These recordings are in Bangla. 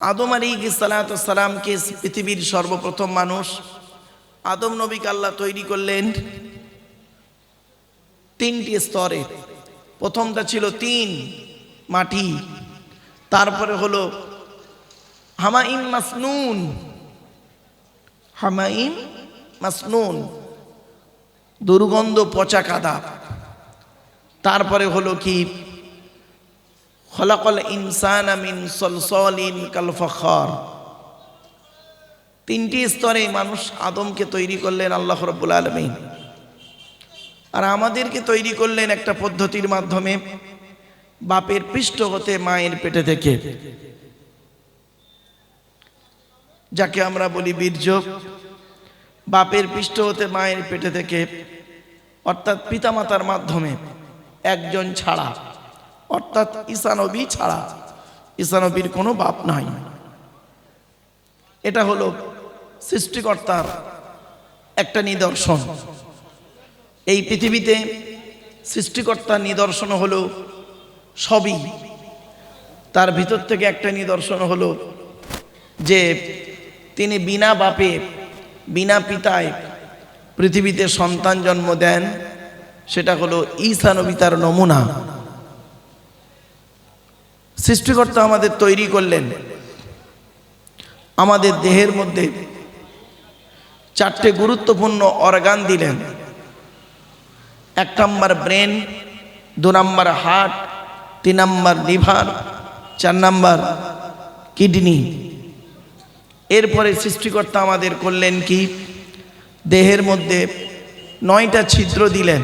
আদম আলী সালাতামকে পৃথিবীর সর্বপ্রথম মানুষ? আদম নবীকে আল্লাহ তৈরি করলেন তিনটি স্তরে। প্রথমটা ছিল তিন মাটি, তারপরে হলো হামাইম মাসনুন। হামাইম মাসনুন, দুর্গন্ধ পচা কাদা। তারপরে হলো কি? খলাকল ইনসান আমিন সলসলিন কালফখর তিনটি স্তরে মানুষ আদমকে তৈরি করলেন আল্লাহ রব্বুল আলমিন। আর আমাদেরকে তৈরি করলেন একটা পদ্ধতির মাধ্যমে বাপের পৃষ্ঠ হতে মায়ের পেটে থেকে। যাকে আমরা বলি বীর্য। বাপের পৃষ্ঠ হতে মায়ের পেটে থেকে, অর্থাৎ পিতামাতার মাধ্যমে একজন ছাড়া। অর্থাৎ ঈসানবী ছাড়া ঈসানবীর কোনো বাপ নাই। এটা হলো সৃষ্টিকর্তার একটা নিদর্শন। এই পৃথিবীতে সৃষ্টিকর্তার নিদর্শন হলো সবই। তার ভিতর থেকে একটা নিদর্শন হলো যে তিনি বিনা বাপে, বিনা পিতায় পৃথিবীতে সন্তান জন্ম দেন, সেটা হলো ঈসা নবী তার নমুনা। সৃষ্টিকর্তা আমাদের তৈরি করলেন। আমাদের দেহের মধ্যে চারটে গুরুত্বপূর্ণ অর্গান দিলেন। এক নম্বর ব্রেন দু নম্বর হার্ট তিন নম্বর লিভার চার নম্বর কিডনি এরপরে সৃষ্টিকর্তা আমাদের করলেন কি? দেহের মধ্যে নয়টা ছিদ্র দিলেন।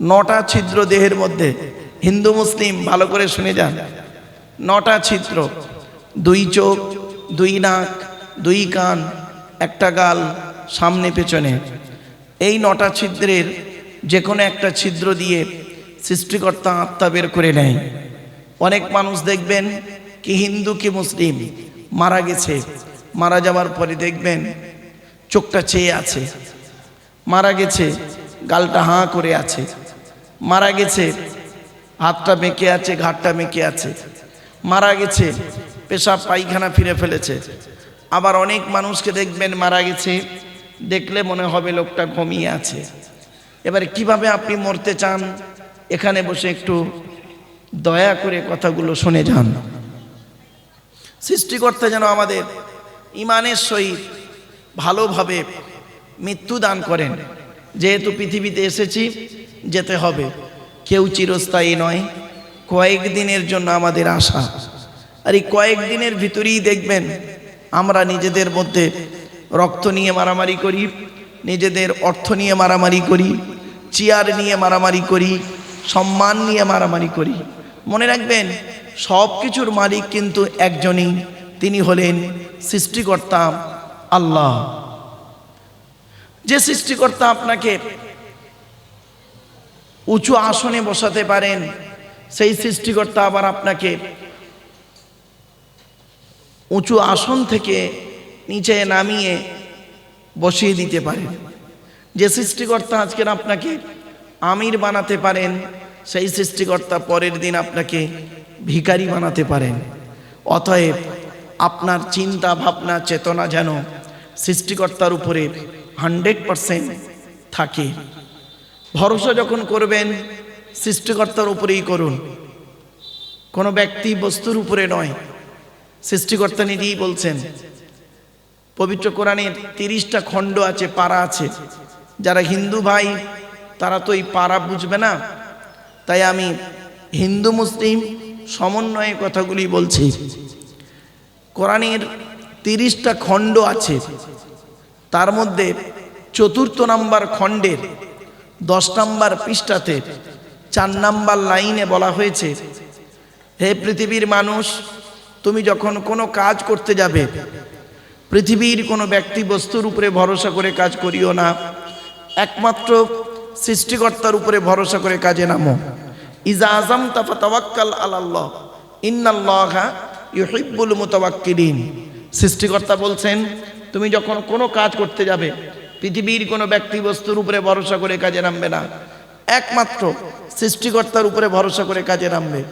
নটা ছিদ্র দেহের মধ্যে হিন্দু মুসলিম, ভালো করে শুনে যান। নটা ছিদ্র, দুই চোখ, দুই নাক, দুই কান, একটা গাল, সামনে পেছনে। এই নটা ছিদ্রের যে কোনো একটা ছিদ্র দিয়ে সৃষ্টিকর্তা আত্মা বের করে নেয়। অনেক মানুষ দেখবেন কি হিন্দু, কি মুসলিম, মারা গেছে। মারা যাওয়ার পরে দেখবেন চোখটা চেয়ে আছে। মারা গেছে, গালটা হাঁ করে আছে। মারা গেছে হাতটা মেকে আছে ঘাটটা মেকে আছে। মারা গেছে, পেশাব পায়খানা ফিরে ফেলেছে। আবার অনেক মানুষকে দেখবেন মারা গেছে, দেখলে মনে হবে লোকটা ঘুমিয়ে আছে। এবারে কীভাবে আপনি মরতে চান? এখানে বসে একটু দয়া করে কথাগুলো শুনে যান। সৃষ্টিকর্তা যেন আমাদের ইমানের সহিত ভালোভাবে মৃত্যু দান করেন। যেহেতু পৃথিবীতে এসেছি, যেতে হবে। কেউ চিরস্থায়ী নয়। কয়েকদিনের জন্য আমাদের আশা। আর এই কয়েকদিনের ভিতরেই দেখবেন, আমরা নিজেদের মধ্যে রক্ত নিয়ে মারামারি করি, নিজেদের অর্থ নিয়ে মারামারি করি, চেয়ার নিয়ে মারামারি করি, সম্মান নিয়ে মারামারি করি। মনে রাখবেন সব কিছুর মালিক কিন্তু একজনই, তিনি হলেন সৃষ্টিকর্তা আল্লাহ। যে সৃষ্টিকর্তা আপনাকে উঁচু আসনে বসাতে পারেন। সেই সৃষ্টিকর্তা আবার আপনাকে উঁচু আসন থেকে নিচে নামিয়ে বসিয়ে দিতে পারেন। যে সৃষ্টিকর্তা আজকের আপনাকে আমির বানাতে পারেন, সেই সৃষ্টিকর্তা পরের দিন আপনাকে ভিখারি বানাতে পারেন। অতএব আপনার চিন্তা, ভাবনা, চেতনা যেন সৃষ্টিকর্তার উপরে হান্ড্রেড পারসেন্ট থাকে। ভরসা যখন করবেন, সৃষ্টিকর্তার উপরেই করুন। কোনো ব্যক্তি বস্তুর উপরে নয়। সৃষ্টিকর্তা নিজেই বলছেন, পবিত্র কোরআনের তিরিশটা খণ্ড আছে পাড়া আছে। যারা হিন্দু ভাই, তারা তো এই পাড়া বুঝবে না। তাই আমি হিন্দু মুসলিম সমন্বয়ে কথাগুলি বলছি। কোরআনের তিরিশটা খণ্ড আছে। তার মধ্যে চতুর্থ নাম্বার খণ্ডের দশ নাম্বার পৃষ্ঠাতে চার নাম্বার লাইনে বলা হয়েছে, হে পৃথিবীর মানুষ, তুমি যখন কোনো কাজ করতে যাবে, পৃথিবীর কোনো ব্যক্তি বস্তুর উপরে ভরসা করে কাজ করিও না। একমাত্র সৃষ্টিকর্তার উপরে ভরসা করে কাজে নামো। ইজা আজম তাফা তাওয়াক্কাল আল্লাহ ইন্নাল্লাহ ইউহিব্বুল মুতাওয়াক্কিলিন। সৃষ্টিকর্তা বলছেন, তুমি যখন কোনো কাজ করতে যাবে পৃথিবীর কোনো ব্যক্তি বস্তুর উপরে ভরসা করে কাজে নামবে না। একমাত্র সৃষ্টিকর্তার উপরে ভরসা করে কাজে নামবে।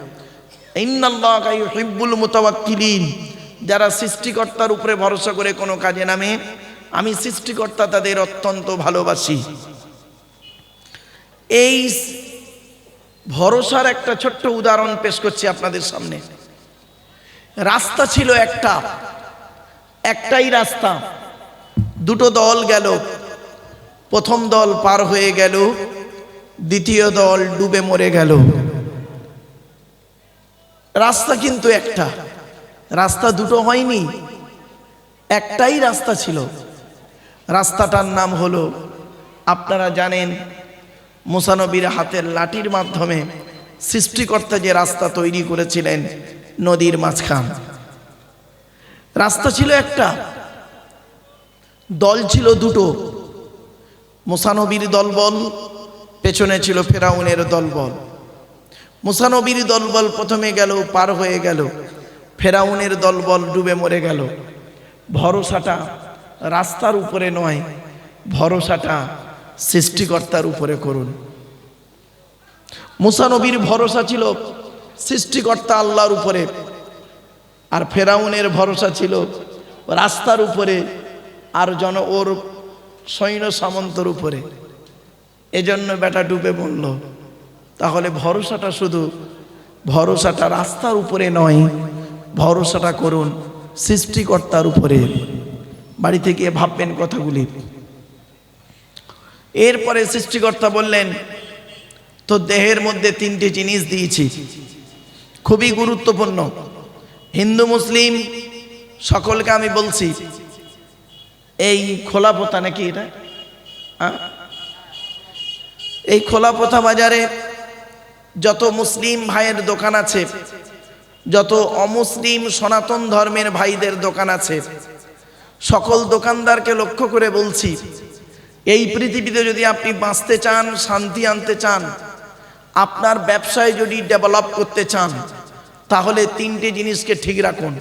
যারা সৃষ্টিকর্তার উপরে ভরসা করে কোনো কাজে নামে, আমি সৃষ্টিকর্তা তাদের অত্যন্ত ভালোবাসি। এই ভরসার একটা ছোট্ট উদাহরণ পেশ করছি আপনাদের সামনে। রাস্তা ছিল একটা। একটাই রাস্তা। দুটো দল গেল। প্রথম দল পার হয়ে গেল, দ্বিতীয় দল ডুবে মরে গেল। রাস্তা কিন্তু একটা। রাস্তা দুটো হয়নি, একটাই রাস্তা ছিল। রাস্তাটার নাম হলো, আপনারা জানেন, মুসানবীর হাতের লাঠির মাধ্যমে সৃষ্টিকর্তা যে রাস্তা তৈরি করেছিলেন নদীর মাঝখান। রাস্তা ছিল একটা, দল ছিল দুটো। মুসানবীর দলবল, পেছনে ছিল ফেরাউনের দলবল। মুসানবীর দলবল প্রথমে গেল, পার হয়ে গেল। ফেরাউনের দলবল ডুবে মরে গেল। ভরসাটা রাস্তার উপরে নয়, ভরসাটা সৃষ্টিকর্তার উপরে করুন। মুসানবীর ভরসা ছিল সৃষ্টিকর্তা আল্লাহর উপরে, আর ফেরাউনের ভরসা ছিল রাস্তার উপরে, আর জন ওর সৈন্য সামন্তর উপরে। এজন্য বেটা ডুবে বলল তাহলে ভরসাটা শুধু, ভরসাটা রাস্তার উপরে নয়, ভরসাটা করুন সৃষ্টিকর্তার উপরে। বাড়ি থেকে ভাববেন কথাগুলি। এরপরে সৃষ্টিকর্তা বললেন তো দেহের মধ্যে তিনটি জিনিস দিয়েছি। খুবই গুরুত্বপূর্ণ। হিন্দু, মুসলিম, সকলকে আমি বলছি এই খোলা পোতা নাকি এটা? এই খোলা পোতা বাজারে যত মুসলিম ভাইয়ের দোকান আছে, যত অমুসলিম সনাতন ধর্মের ভাইদের দোকান আছে, সকল দোকানদারকে লক্ষ্য করে বলছি, এই পৃথিবীতে যদি আপনি বাঁচতে চান, শান্তি আনতে চান, আপনার ব্যবসায় যদি ডেভেলপ করতে চান, তাহলে তিনটে জিনিসকে ঠিক রাখুন।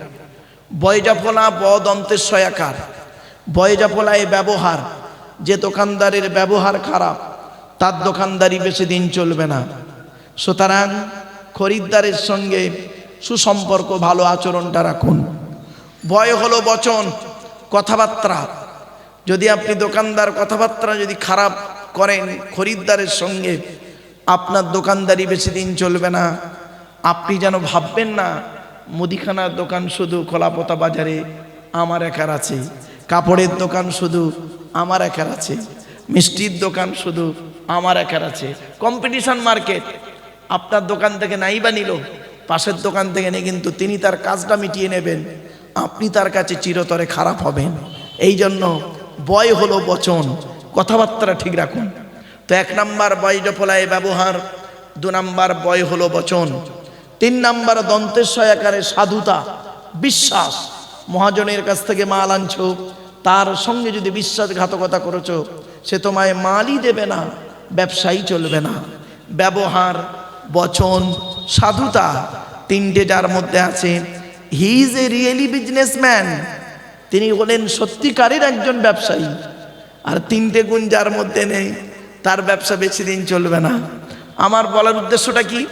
বয়জাফলা বদন্তের সয়াকার বয়জাফলায় ব্যবহার, যে দোকানদারের ব্যবহার খারাপ, তার দোকানদারি বেশি দিন চলবে না। সুতরাং খরিদ্দারের সঙ্গে সুসম্পর্ক ভালো আচরণটা রাখুন। ভয় হলো বচন, কথাবার্তা। যদি আপনি দোকানদার, কথাবার্তা যদি খারাপ করেন খরিদ্দারের সঙ্গে, আপনার দোকানদারি বেশি দিন চলবে না। আপনি যেন ভাববেন না, মুদিখানার দোকান শুধু খোলাপোতা বাজারে, আমার একার আছে। কাপড়ের দোকান শুধু আমার একার আছে, মিষ্টির দোকান শুধু আমার একার আছে। কম্পিটিশন মার্কেট আপনার দোকান থেকে নাই বা নিল, পাশের দোকান থেকে নেই, কিন্তু তিনি তার কাজটা মিটিয়ে নেবেন, আপনি তার কাছে চিরতরে খারাপ হবেন। এই জন্য বয় হলো বচন কথাবার্তা ঠিক রাখুন। তো এক নাম্বার বয় জফলায় ব্যবহার, দু নাম্বার বয় হলো বচন, তিন নাম্বার দন্তের সয়াকারে সাধুতা, বিশ্বাস। মহাজনের কাছ থেকে মাল আনছো তার সঙ্গে যদি বিশ্বাসঘাতকতা করেছ, সে তোমায় মালই দেবে না, ব্যবসায়ী চলবে না। ব্যবহার, বচন, সাধুতা তিনটে যার মধ্যে আছে। He is a really businessman তিনি হলেন সত্যিকারের একজন ব্যবসায়ী। আর তিনটে গুণ যার মধ্যে নেই, তার ব্যবসা বেশি দিন চলবে না। আমার বলার উদ্দেশ্যটা কি?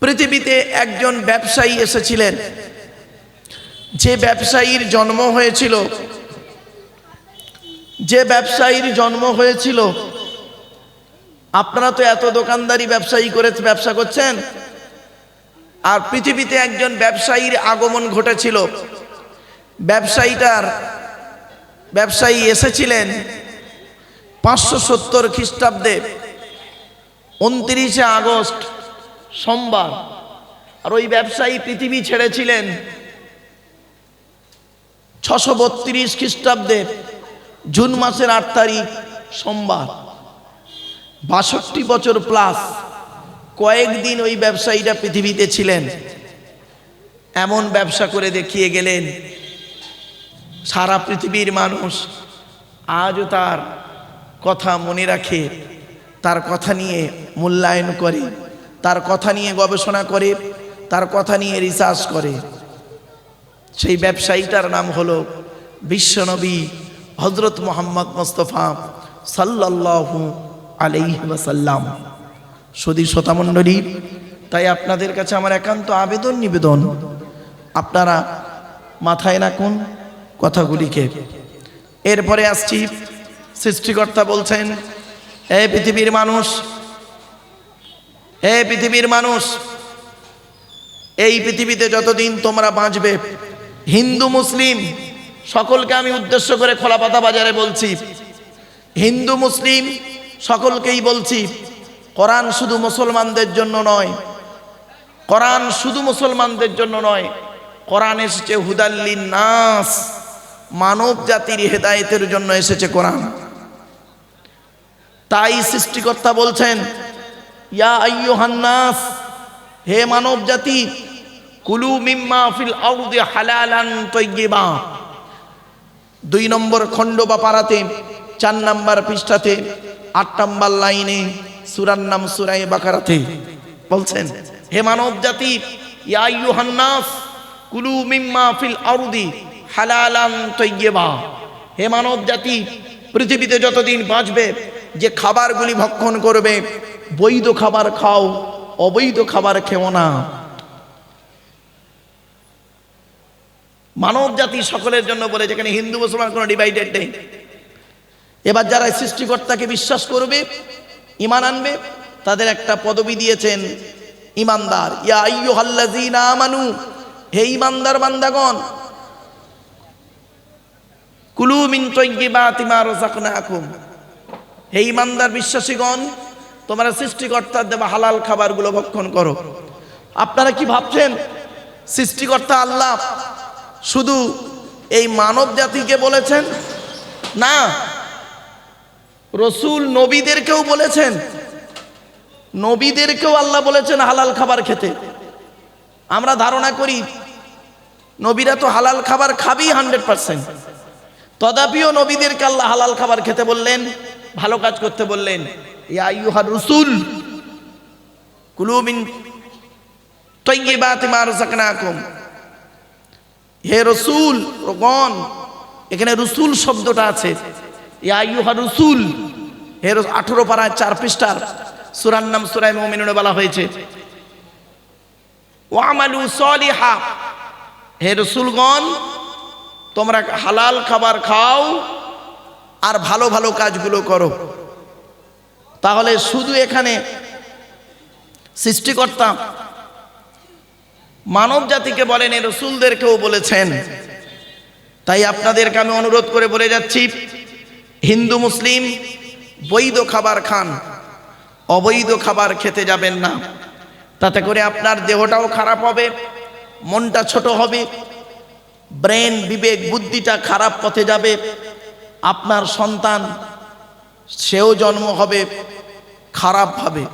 পৃথিবীতে একজন ব্যবসায়ী এসেছিলেন। যে ব্যবসায়ীর জন্ম হয়েছিল, যে ব্যবসায়ীর জন্ম হয়েছিল, আপনারা তো এত দোকানদারি ব্যবসায়ী করে ব্যবসা করছেন, আর পৃথিবীতে একজন ব্যবসায়ীর আগমন ঘটেছিল। ব্যবসায়ীটার ব্যবসায়ী এসেছিলেন পাঁচশো সত্তর খ্রিস্টাব্দে, উনত্রিশে আগস্ট, সোমবার। আর ওই ব্যবসায়ী পৃথিবী ছেড়েছিলেন ছশো বত্রিশ খ্রিস্টাব্দে জুন মাসের আট তারিখ, সোমবার। বাষট্টি বছর প্লাস কয়েকদিন ওই ব্যবসায়ীরা পৃথিবীতে ছিলেন। এমন ব্যবসা করে দেখিয়ে গেলেন, সারা পৃথিবীর মানুষ আজও তার কথা মনে রাখে, তার কথা নিয়ে মূল্যায়ন করে, তার কথা নিয়ে গবেষণা করে, তার কথা নিয়ে রিসার্চ করে। সেই ব্যবসায়ীটার নাম হলো বিশ্বনবী হজরত মোহাম্মদ মোস্তফা সাল্লাল্লাহু আলাইহি ওয়াসাল্লাম। সদী শ্রোতামণ্ডলী তাই আপনাদের কাছে আমার একান্ত আবেদন নিবেদন। আপনারা মাথায় রাখুন কথাগুলিকে। এরপরে আসছি, সৃষ্টিকর্তা বলছেন, এ পৃথিবীর মানুষ হে পৃথিবীর মানুষ, এই পৃথিবীতে যতদিন তোমরা বাঁচবে হিন্দু মুসলিম, সকলকে আমি উদ্দেশ্য করে খোলাপাতা বাজারে বলছি। হিন্দু মুসলিম, সকলকেই বলছি, কোরআন শুধু মুসলমানদের জন্য নয়, কোরআন শুধু মুসলমানদের জন্য নয়, কোরআন এসেছে হুদাল্লিন নাস মানব জাতির হেদায়েতের জন্য এসেছে কোরআন। তাই সৃষ্টিকর্তা বলছেন, ইয়া আইয়ুহান্নাস হে মানব জাতি কুলু মিম্মা ফিল আউদি হালালান তৈয়িবা। দুই নম্বর খণ্ড বা পাড়াতে, চার নম্বর পৃষ্ঠাতে, আট নম্বর লাইনে সুরার নাম সুরাই বাকারাতে। বলছেন, হে মানব জাতি, ইয়া আইয়ুহান্নাস কুলু মিম্মা ফিল আউদি হালালান তৈয়িবা। হে মানব জাতি, পৃথিবীতে যতদিন বাঁচবে, যে খাবারগুলি ভক্ষণ করবে, বৈধ খাবার খাও, অবৈধ খাবার খেও না। মানব জাতি সকলের জন্য বলে, যেখানে হিন্দু, মুসলমান কোনো ডিভাইডেড নেই। এবার যারা সৃষ্টিকর্তাকে বিশ্বাস করবে ইমান আনবে, তাদের একটা পদবি দিয়েছেন ইমানদার ইয়া আইয়ুহাল্লাযীনা আমানু, হে ইমানদার বান্দাগণ, কুলু মিন তৈয়িবাতি মা রাযাকনাকুম। হে ইমানদার বিশ্বাসীগণ, তোমরা সৃষ্টিকর্তার দেওয়া হালাল খাবারগুলো ভক্ষণ করো। আপনারা কি ভাবছেন, সৃষ্টিকর্তা আল্লাহ শুধু এই মানব জাতিকে বলেছেন? না। রসুল নবীদেরকেও বলেছেন। নবীদেরকেও আল্লাহ বলেছেন হালাল খাবার খেতে। আমরা ধারণা করি, নবীরা তো হালাল খাবার খাবি হান্ড্রেড পার্সেন্ট। তদাপিও নবীদেরকে আল্লাহ হালাল খাবার খেতে বললেন, ভালো কাজ করতে বললেন। রসুল কুলুমিন তৈয়িবাতি মা রাযাকনাকুম। হে রসুল গণ এখানে রসুল শব্দটা আছে। রসুল। হে আঠেরো পাড়ায় চার পৃষ্ঠার সুরার নাম সুরাই মোমিনুনে বলা হয়েছে। ওয়ামালু সলিহা। হে রসুলগণ, তোমরা হালাল খাবার খাও আর ভালো ভালো কাজগুলো করো। তাহলে শুধু এখানে সৃষ্টিকর্তা মানব জাতিকে বলেন, এ রসুলদেরকেও বলেছেন। তাই আপনাদেরকে আমি অনুরোধ করে বলে যাচ্ছি, হিন্দু, মুসলিম, বৈধ খাবার খান, অবৈধ খাবার খেতে যাবেন না। তাতে করে আপনার দেহটাও খারাপ হবে, মনটা ছোট হবে, ব্রেন, বিবেক, বুদ্ধিটা খারাপ পথে যাবে, আপনার সন্তান, সেও জন্ম হবে খারাপভাবে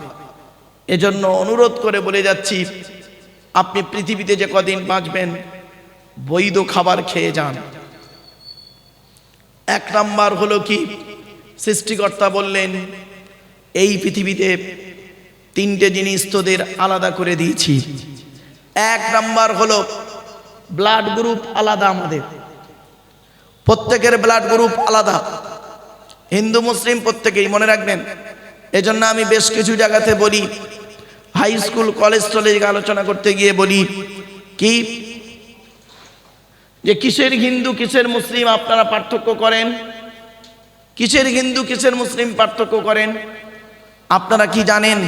এজন্য অনুরোধ করে বলে যাচ্ছি আপনি পৃথিবীতে যে কদিন বাঁচবেন, বৈধ খাবার খেয়ে যান। এক নাম্বার হলো কি? সৃষ্টিকর্তা বললেন, এই পৃথিবীতে তিনটে জিনিস তোদের আলাদা করে দিয়েছি। এক নাম্বার হলো ব্লাড গ্রুপ আলাদা আমাদের। প্রত্যেকের ব্লাড গ্রুপ আলাদা। হিন্দু, মুসলিম প্রত্যেকেই, মনে রাখবেন। এজন্য আমি বেশ কিছু জায়গাতে বলি হাই স্কুল কলেজ টলেজ আলোচনা করতে গিয়ে বলি, কি? যে কিসের হিন্দু, কিসের মুসলিম আপনারা পার্থক্য করেন? কিসের হিন্দু, কিসের মুসলিম পার্থক্য করেন? আপনারা কি জানেন?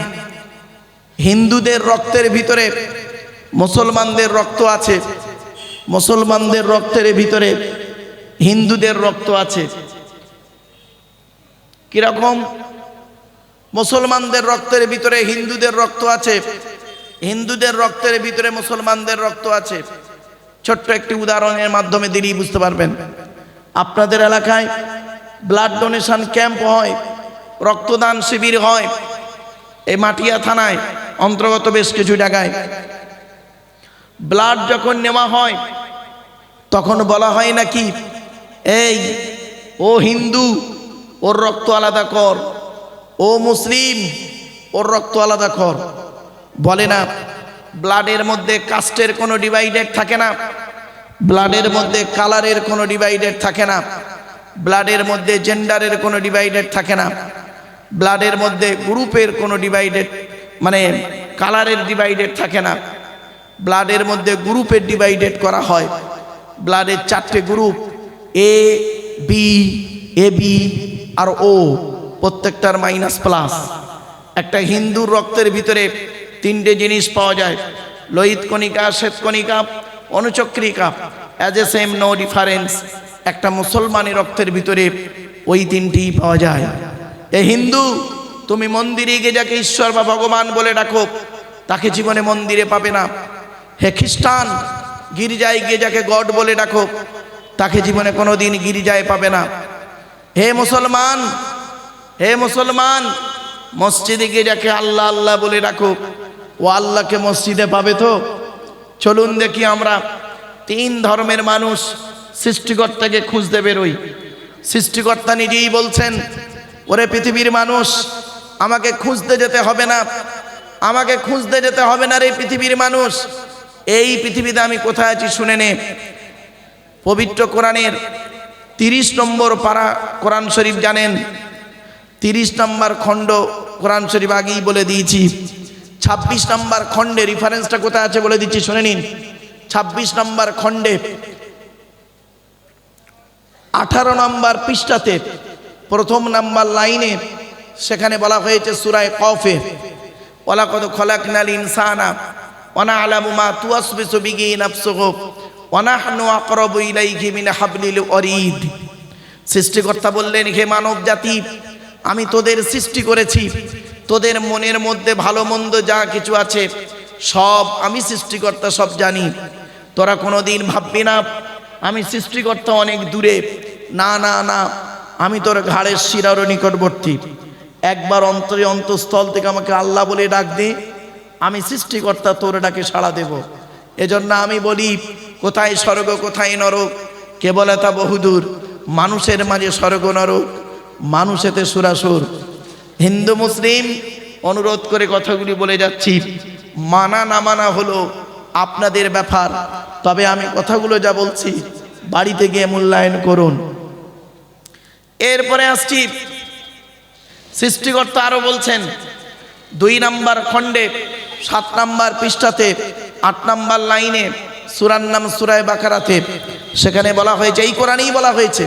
হিন্দুদের রক্তের ভিতরে মুসলমানদের রক্ত আছে। মুসলমানদের রক্তের ভিতরে হিন্দুদের রক্ত আছে। কীরকম? মুসলমানদের রক্তের ভিতরে হিন্দুদের রক্ত আছে। হিন্দুদের রক্তের ভিতরে মুসলমানদের রক্ত আছে। ছোট্ট একটি উদাহরণের মাধ্যমে দিলেই বুঝতে পারবেন। আপনাদের এলাকায় ব্লাড ডোনেশন ক্যাম্প হয়, রক্তদান শিবির হয়, এই মাটিয়া থানায় অন্তর্গত বেশ কিছু জায়গায়। ব্লাড যখন নেওয়া হয়, তখন বলা হয় নাকি, এই, ও হিন্দু, ওর রক্ত আলাদা কর। ও মুসলিম, ওর রক্ত আলাদা কর বলে না, ব্লাডের মধ্যে কাস্টের কোনো ডিভাইডেড থাকে না, ব্লাডের মধ্যে কালারের কোনো ডিভাইডেড থাকে না, ব্লাডের মধ্যে জেন্ডারের কোনো ডিভাইডেড থাকে না, ব্লাডের মধ্যে গ্রুপের কোনো ডিভাইডেড মানে কালারের ডিভাইডেড থাকে না, ব্লাডের মধ্যে গ্রুপের ডিভাইডেড করা হয়। ব্লাডের চারটে group, A, B A, B R O. প্রত্যেকটার মাইনাস প্লাস একটা হিন্দুর রক্তের ভিতরে তিনটে জিনিস পাওয়া যায়। লোহিত কণিকা শ্বেতকণিকা অনুচক্রিকা। As a same no difference একটা মুসলমানের রক্তের ভিতরে ওই তিনটি পাওয়া যায়। এ হিন্দু, তুমি মন্দিরে গিয়ে যাকে ঈশ্বর বা ভগবান বলে ডাকো, তাকে জীবনে মন্দিরে পাবে না। হে খ্রিস্টান, গির্জায় গিয়ে যাকে গড বলে ডাকো, তাকে জীবনে কোনোদিন গির্জায় পাবে না। হে মুসলমান হে মুসলমান, মসজিদে গিয়ে যাকে আল্লাহ আল্লাহ বলে ডাকো, ও আল্লাহকে মসজিদে পাবে তো? চলুন দেখি আমরা তিন ধর্মের মানুষ সৃষ্টিকর্তাকে খুঁজতে বেরোই। সৃষ্টিকর্তা নিজেই বলছেন, ওরে পৃথিবীর মানুষ, আমাকে খুঁজতে যেতে হবে না। আমাকে খুঁজতে যেতে হবে না রে পৃথিবীর মানুষ। এই পৃথিবীতে আমি কোথায় আছি শুনে নে। পবিত্র কোরআনের তিরিশ নম্বর পারা কোরআন শরীফ জানেন তিরিশ নম্বর খণ্ড কোরআন শরীফ আগেই বলে দিয়েছি। ছাব্বিশ নম্বর খণ্ডে রেফারেন্সটা কোথায় আছে বলে দিচ্ছি, শুনে নিন। ছাব্বিশ নম্বর খণ্ডে আঠারো নম্বর পৃষ্ঠাতে প্রথম নাম্বার লাইনে সেখানে বলা হয়েছে সুরায় কফে ওলা কত খলাক নাল ইনসানা ওনা আলামুমা তুয়াসবিসু বিগি নাফসুহু ওনাহনু আকরাবু ইলাইহি মিন হাবলিল ওয়ারিদ। সৃষ্টিকর্তা বললেন, হে মানব জাতি আমি তোদের সৃষ্টি করেছি। তোদের মনের মধ্যে ভালো মন্দ যা কিছু আছে, সব আমি সৃষ্টিকর্তা সব জানি। তোরা কোনোদিন ভাববি না, আমি সৃষ্টিকর্তা অনেক দূরে। না না না, আমি তোর ঘাড়ের শিরারও নিকটবর্তী। একবার অন্তরে অন্তঃস্থল থেকে আমাকে আল্লাহ বলে ডাক দে, আমি সৃষ্টিকর্তা তোর ডাকে সাড়া দেব। এজন্য আমি বলি, কোথায় স্বর্গ, কোথায় নরক? কে বলে তা বহুদূর, মানুষের মাঝে স্বর্গ, নরক। মানুষেতে সুরাসুর। হিন্দু, মুসলিম, অনুরোধ করে কথাগুলি বলে যাচ্ছি। মানা না মানা হলো আপনাদের ব্যাপার। তবে আমি কথাগুলো যা বলছি, বাড়িতে গিয়ে মূল্যায়ন করুন। এরপরে আসছি। সৃষ্টিকর্তা আরও বলছেন, দুই নাম্বার খণ্ডে, সাত নাম্বার পৃষ্ঠাতে, আট নাম্বার লাইনে, সুরার নাম সুরায় বাকারাতে। সেখানে বলা হয়েছে, এই কোরআনেই বলা হয়েছে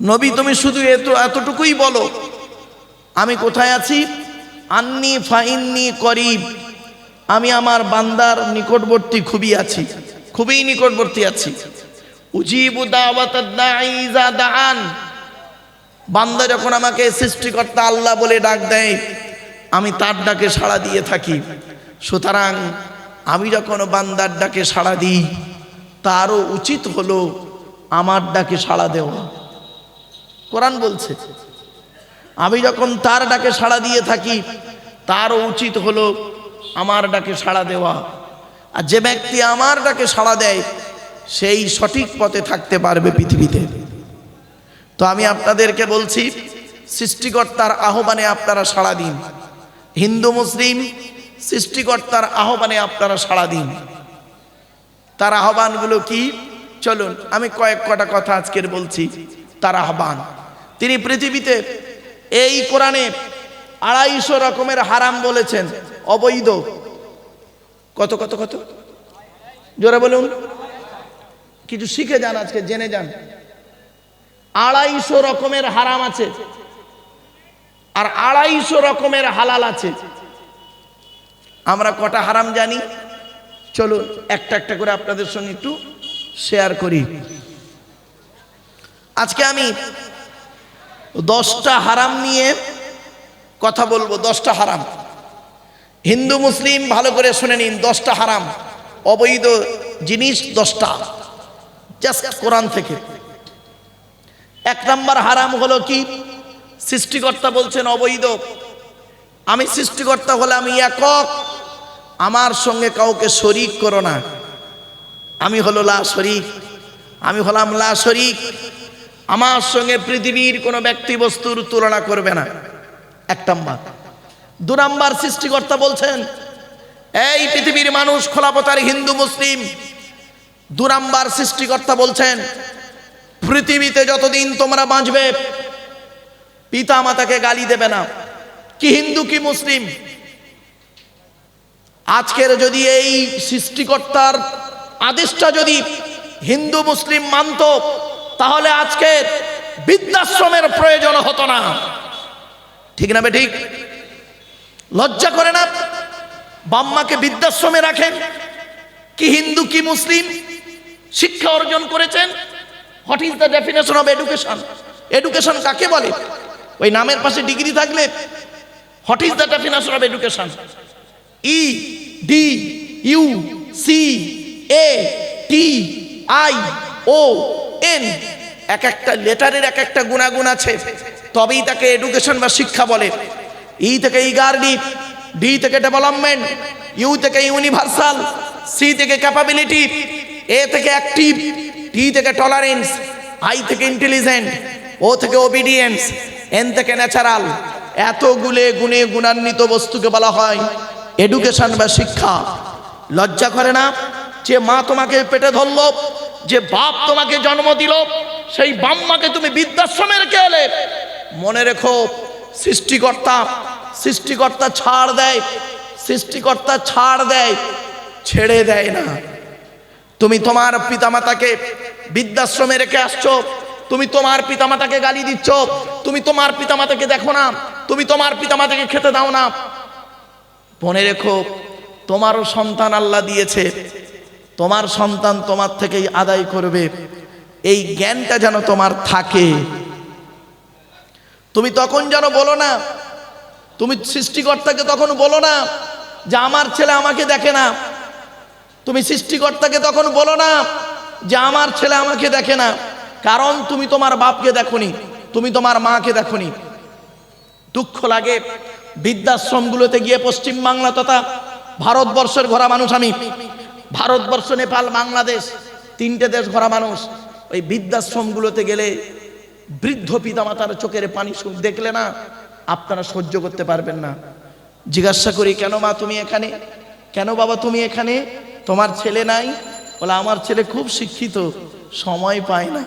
নবী, তুমি শুধু এত, এতটুকুই বলো। আমি কোথায় আছি? আন্নি ফাইন্নি করিব। আমি আমার বান্দার নিকটবর্তী খুবই আছি, খুবই নিকটবর্তী আছি। উজিবু দাওয়াত দান বান্দা যখন আমাকে সৃষ্টিকর্তা আল্লাহ বলে ডাক দেয়, আমি তার ডাকে সাড়া দিয়ে থাকি। সুতরাং আমি যখন বান্দার ডাকে সাড়া দিই, তারও উচিত হলো আমার ডাকে সাড়া দেওয়া। কোরআন বলছে, আমি যখন তার ডাকে সাড়া দিয়ে থাকি, তারও উচিত হলো আমার ডাকে সাড়া দেওয়া। আর যে ব্যক্তি আমার ডাকে সাড়া দেয়, সেই সঠিক পথে থাকতে পারবে পৃথিবীতে। তো আমি আপনাদেরকে বলছি, সৃষ্টিকর্তার আহ্বানে আপনারা সাড়া দিন। হিন্দু, মুসলিম, সৃষ্টিকর্তার আহ্বানে আপনারা সাড়া দিন। তার আহ্বানগুলো কি? চলুন, আমি কয়েক কটা কথা আজকের বলছি। তার আহ্বান। তিনি পৃথিবীতে এই কোরআনে আড়াইশো রকমের হারাম বলেছেন। অবৈধ। কত কত কত? জোরে বলুন। কিছু শিখে যান আজকে, জেনে যান। আড়াইশো রকমের হারাম আছে আর আড়াইশো রকমের হালাল আছে। আমরা কটা হারাম জানি? চলুন, একটা একটা করে আপনাদের সঙ্গে একটু শেয়ার করি। আজকে আমি দশটা হারাম নিয়ে কথা বলব, দশটা হারাম। হিন্দু, মুসলিম, ভালো করে শুনে নিন, দশটা হারাম। অবৈধ জিনিস, দশটা। জাস্ট কোরআন থেকে। এক নম্বর হারাম হলো কি? সৃষ্টিকর্তা বলছেন অবৈধ। আমি সৃষ্টিকর্তা হলে আমি একক। আমার সঙ্গে কাউকে শরিক করো না। আমি হলো লা শরিক। আমি হলাম লা শরিক। আমার সঙ্গে পৃথিবীর কোনো ব্যক্তি বস্তুর তুলনা করবে না। এক নাম্বার। দু নাম্বার সৃষ্টিকর্তা বলছেন, এই পৃথিবীর মানুষ খোলাপতার হিন্দু, মুসলিম। দু নাম্বার সৃষ্টিকর্তা বলছেন, পৃথিবীতে যতদিন তোমরা বাঁচবে পিতা মাতাকে গালি দেবে না। কি হিন্দু, কি মুসলিম। আজকের যদি এই সৃষ্টিকর্তার আদেশটা যদি হিন্দু, মুসলিম মানত তাহলে আজকে বৃদ্ধাশ্রমের প্রয়োজন হতো না। ঠিক না বে ঠিক? লজ্জা করে না? বাম্মাকে বৃদ্ধাশ্রমে রাখেন। কি হিন্দু, কি মুসলিম? শিক্ষা অর্জন করেছেন? What is the definition of education education কাকে বলে? ওই নামের পাশে ডিগ্রি থাকলে what is the definition of education E D U C A T I O N এক একটা লেটারের এক একটা গুণাগুণ আছে। তবেই তাকে এডুকেশন বা শিক্ষা বলে। ই থেকে ইগারডি ডি থেকে ডেভেলপমেন্ট, ইউ থেকে ইউনিভার্সাল, সি থেকে ক্যাপাবিলিটি, এ থেকে অ্যাক্টিভ, টি থেকে টলারেন্স, আই থেকে ইন্টেলিজেন্ট, ও থেকে ওবিডিয়েন্স এন থেকে ন্যাচারাল। এতগুলে গুণে গুণান্বিত বস্তুকে বলা হয় এডুকেশন বা শিক্ষা। লজ্জা করে না যে মা তোমাকে পেটে ধরলো? যে বাপ তোমাকে জন্ম দিল, সেই বাম্মাকে তুমি বৃদ্ধাশ্রমে রেখে এলে। মনে রেখো, সৃষ্টিকর্তা সৃষ্টিকর্তা ছাড় দেয়, সৃষ্টিকর্তা ছাড় দেয়, ছেড়ে দেয় না। তুমি তোমার পিতামাতাকে বৃদ্ধাশ্রমে রেখে আসছো, তুমি তোমার পিতামাতাকে গালি দিচ্ছ, তুমি তোমার পিতামাতাকে দেখো না, তুমি তোমার পিতামাতাকে খেতে দাও না। মনে রেখো, তোমারও সন্তান আল্লাহ দিয়েছে। তোমার সন্তান তোমার থেকেই আদায় করবে। এই জ্ঞানটা যেন তোমার থাকে। তুমি তখন যেন বলো না, তুমি সৃষ্টিকর্তাকে তখন বলো না যে আমার ছেলে আমাকে দেখে না। তুমি সৃষ্টিকর্তাকে তখন বলো না যে আমার ছেলে আমাকে দেখে না। কারণ তুমি তোমার বাপকে দেখনি, তুমি তোমার মাকে দেখনি। দুঃখ লাগে, বৃদ্ধাশ্রমগুলোতে গিয়ে পশ্চিম বাংলা তথা ভারতবর্ষের ঘোরা মানুষ আমি ভারতবর্ষ, নেপাল, বাংলাদেশ, তিনটে দেশ ভরা মানুষ। ওই বৃদ্ধাশ্রমগুলোতে গেলে বৃদ্ধ পিতামাতার চোখের পানি সুখ দেখলে না আপনারা সহ্য করতে পারবেন না। জিজ্ঞাসা করি, কেন মা তুমি এখানে? কেন বাবা তুমি এখানে? তোমার ছেলে নাই? বলে, আমার ছেলে খুব শিক্ষিত, সময় পায় না।